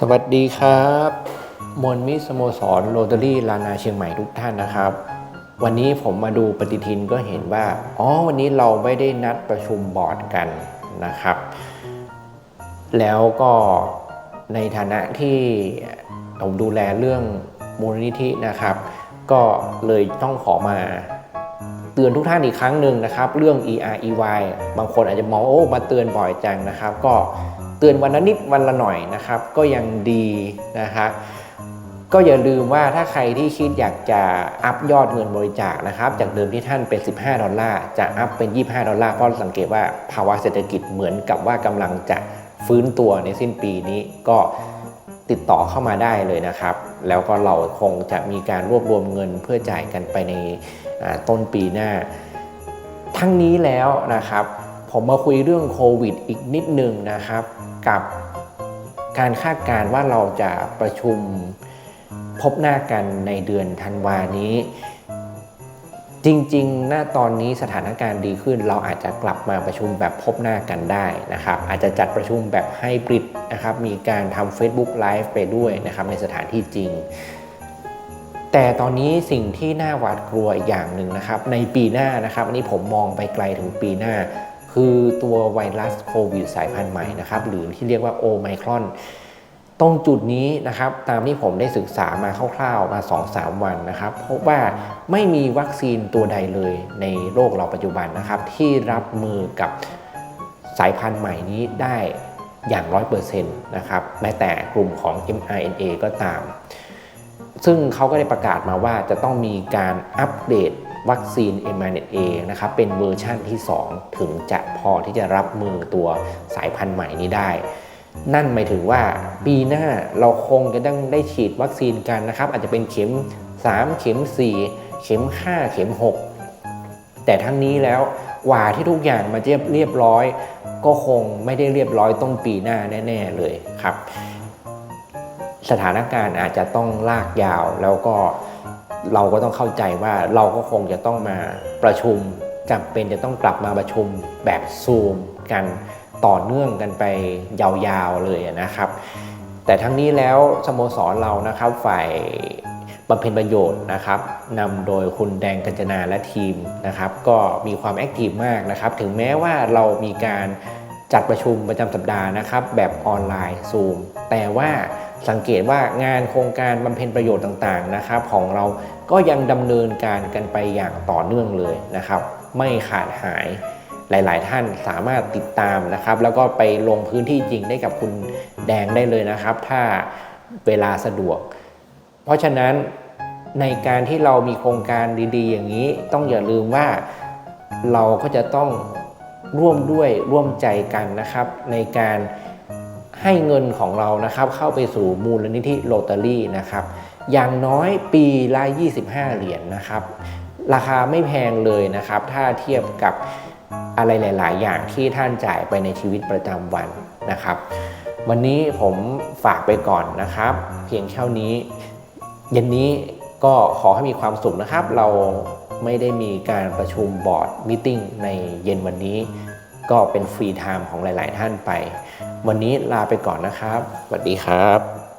สวัสดีครับมนมิสโมสรโรตารี่ลานาเชียงใหม่ทุกท่านนะครับ วันนี้ผมมาดูปฏิทินก็เห็นว่า อ๋อ วันนี้เราไม่ได้นัดประชุมบอร์ดกันนะครับ แล้วก็ในฐานะที่ผมดูแลเรื่องมูลนิธินะครับ ก็เลยต้องขอมา เตือนทุกท่านอีกครั้งหนึ่งนะครับเรื่อง ER EY บางคนอาจจะมองโอ้มาเตือนบ่อยจังนะครับ ก็เตือนวันละนิดวันละหน่อยนะครับ ก็ยังดีนะคะก็อย่าลืมว่าถ้าใครที่คิดอยากจะอัพยอดเงินบริจาคนะครับ จากเดิมที่ท่านเป็น 15 ดอลลาร์จะอัพเป็น 25 ดอลลาร์เพราะสังเกตว่าภาวะเศรษฐกิจเหมือนกับว่ากำลังจะฟื้นตัวในสิ้นปีนี้ก็ติดต่อเข้ามาได้เลยนะครับ แล้วก็เราคงจะมีการรวบรวมเงินเพื่อจ่ายกันไปในต้นปีหน้า ทั้งนี้แล้วนะครับ ผมมาคุยเรื่องโควิดอีกนิดหนึ่งนะครับ กับการคาดการณ์ว่าเราจะประชุมพบหน้ากันในเดือนธันวานี้ จริงๆ ณ ตอนนี้สถานการณ์ดีขึ้น เราอาจจะกลับมาประชุมแบบพบหน้ากันได้นะครับ อาจจะจัดประชุมแบบไฮบริดนะครับ มีการทำ Facebook Live ไปด้วยนะครับ ในสถานที่จริง แต่ตอนนี้สิ่งที่น่าหวาดกลัวอีกอย่างหนึ่งนะครับ ในปีหน้านะครับ อันนี้ผมมองไปไกลถึงปีหน้า คือตัวไวรัสโควิดสายพันธุ์ใหม่นะครับ หรือที่เรียกว่าโอไมครอน ตรงจุดนี้นะครับตามที่ผมได้ศึกษามาคร่าวๆมา 2-3 วันนะครับพบว่าไม่มีวัคซีนตัวใดเลยในโลกเราปัจจุบันนะครับ ที่รับมือกับสายพันธุ์ใหม่นี้ได้อย่าง 100%นะครับแม้แต่กลุ่มของ mRNA ก็ตาม ซึ่งเขาก็ได้ประกาศมาว่าจะต้องมีการอัปเดตวัคซีน mRNA นะครับเป็นเวอร์ชั่นที่ 2 ถึงจะพอที่จะรับมือตัวสายพันธุ์ใหม่นี้ได้ นั่นหมายถึงว่าปีหน้าเราคงจะต้องได้ฉีดวัคซีนกันนะครับ อาจจะเป็นเข็ม 3 เข็ม 4 เข็ม 5 เข็ม 6 แต่ทั้งนี้แล้วกว่าที่ทุกอย่างมาเรียบเรียบร้อย ก็คงไม่ได้เรียบร้อยต้นปีหน้าแน่ ๆเลยครับ สถานการณ์อาจจะต้องลากยาวแล้วก็เราก็ต้องเข้าใจว่าเราก็คงจะต้องมาประชุมจำเป็นจะต้องกลับมาประชุมแบบซูมกัน ต่อเนื่องกันไปยาวๆเลยนะครับ แต่ทั้งนี้แล้วสโมสรเรานะครับฝ่ายบำเพ็ญประโยชน์นะครับนำโดยคุณแดงกัญจนาและทีมนะครับ ก็มีความแอคทีฟมากนะครับ ถึงแม้ว่าเรามีการจัดประชุมประจำสัปดาห์นะครับ แบบออนไลน์ซูมแต่ว่าสังเกตว่างานโครงการบำเพ็ญประโยชน์ต่างๆนะครับ ของเราก็ยังดำเนินการกันไปอย่างต่อเนื่องเลยนะครับ ไม่ขาดหาย หลาย ๆ ท่านสามารถติดตามนะครับ แล้วก็ไปลงพื้นที่จริงได้กับคุณแดงได้เลยนะครับ ถ้าเวลาสะดวก เพราะฉะนั้นในการที่เรามีโครงการดี ๆ อย่างนี้ต้องอย่าลืมว่าเราก็จะต้องร่วมด้วยร่วมใจกันนะครับ ในการให้เงินของเรานะครับเข้าไปสู่มูลนิธิโรตารี่นะครับ อย่างน้อยปีละ 25 เหรียญนะครับ ราคาไม่แพงเลยนะครับ ถ้าเทียบกับ อะไรหลาย ๆ อย่างที่ท่านจ่ายไปในชีวิตประจำวันนะครับ วันนี้ผมฝากไปก่อนนะครับ เพียงเท่านี้ เย็นนี้ก็ขอให้มีความสุขนะครับ เราไม่ได้มีการประชุมบอร์ดมตติ팅ในเย็นวันนี้ ก็เป็นฟรีไทม์ของหลาย ๆ ท่านไป วันนี้ลาไปก่อนนะครับสวัสดีครับ